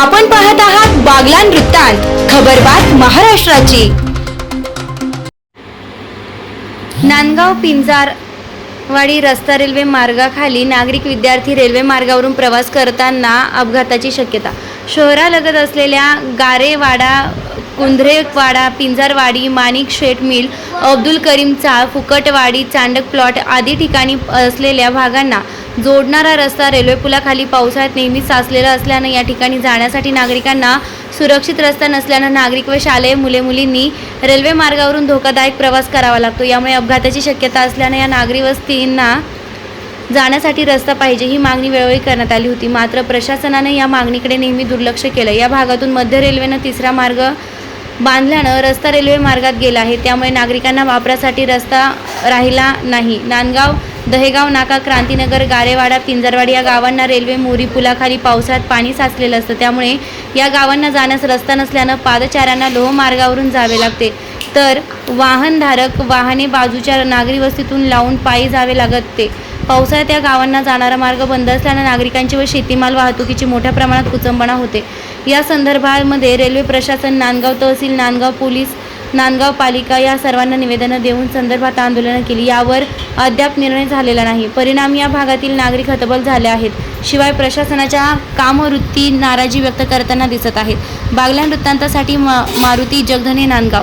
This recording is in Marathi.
आपण पाहत आहात बागलान वृत्तांत खबरबात महाराष्ट्राची. नांदगाव पिंजार वाडी रस्ता रेल्वे मार्गाखाली नागरिक विद्यार्थी रेल्वे मार्गावरून प्रवास करताना अपघाताची शक्यता शहरालगत असलेल्या गारेवाडा कुंद्रेवाडा पिंजारवाडी माणिक शेठ मिल अब्दुल करीमचा फुकटवाडी चांडक प्लॉट आदी ठिकाणी असलेल्या भागांना जोडणारा रस्ता रेल्वे पुलाखाली पावसाळ्यात नेहमीच साचलेला असल्यानं या ठिकाणी जाण्यासाठी नागरिकांना सुरक्षित रस्ता नसल्यानं नागरिक व शालेय मुले मुलींनी रेल्वे मार्गावरून धोकादायक प्रवास करावा लागतो. यामुळे अपघाताची शक्यता असल्यानं या नागरी वस्तींना जाण्यासाठी रस्ता पाहिजे ही मागणी वेळोवेळी करण्यात आली होती. मात्र प्रशासनाने या मागणीकडे नेहमी दुर्लक्ष केलं. या भागातून मध्य रेल्वेनं तिसरा मार्ग बांधल्यानं रस्ता रेल्वे मार्गात गेला आहे. त्यामुळे नागरिकांना वापरासाठी रस्ता राहिला नाही. नांदगाव दहेगाव नाका क्रांतीनगर गारेवाडा पिंजरवाडी या गावांना रेल्वे मोरी पुलाखाली पावसाळ्यात पाणी साचलेलं असतं. त्यामुळे या गावांना जाण्यास रस्ता नसल्यानं पादचाऱ्यांना लोहमार्गावरून जावे लागते. तर वाहनधारक वाहने बाजूच्या नागरी वस्तीतून लावून पायी जावे लागते. पावसाळ्यात या गावांना जाणारा मार्ग बंद असल्यानं नागरिकांची व शेतीमाल वाहतुकीची मोठ्या प्रमाणात कुचंबणा होते. या संदर्भामध्ये रेल्वे प्रशासन नांदगाव तहसील नांदगाव पोलीस नांदगाव पालिका या सर्वांना निवेदनं देऊन संदर्भात आंदोलनं केली. यावर अद्याप निर्णय झालेला नाही. परिणाम या भागातील नागरिक हतबल झाले आहेत. शिवाय प्रशासनाच्या कामवृत्ती नाराजी व्यक्त करताना दिसत आहेत. बागल्या वृत्तांतासाठी मारुती जगधने नांदगाव